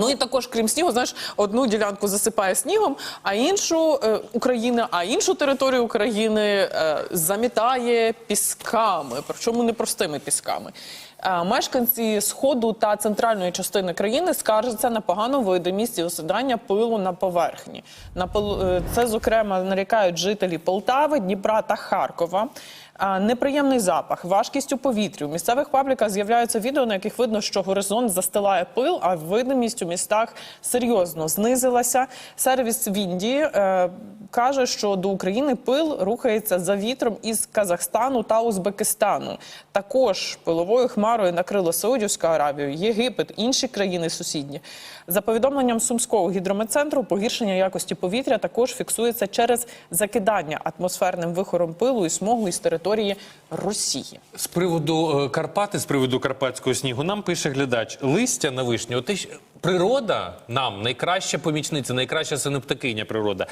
Ну і також, крім снігу, знаєш, одну ділянку засипає снігом, а іншу е, Україна, а іншу територію України е, замітає пісками, причому не простими пісками. Е, мешканці сходу та центральної частини країни скаржаться на погану видимість і осідання пилу на поверхні. На пил- е, це, зокрема, нарікають жителі Полтави, Дніпра та Харкова. Неприємний запах, важкість у повітрі. У місцевих пабліках з'являються відео, на яких видно, що горизонт застилає пил, а видимість у містах серйозно знизилася. Сервіс в Індії е, каже, що до України пил рухається за вітром із Казахстану та Узбекистану. Також пиловою хмарою накрило Саудівську Аравію, Єгипет, інші країни сусідні. За повідомленням Сумського гідрометцентру, погіршення якості повітря також фіксується через закидання атмосферним вихором пилу і смогу із території Росії. З приводу е, Карпати, з приводу карпатського снігу, нам пише глядач: листя на вишні. От ти природа нам найкраща помічниця, найкраща синоптикиня природа.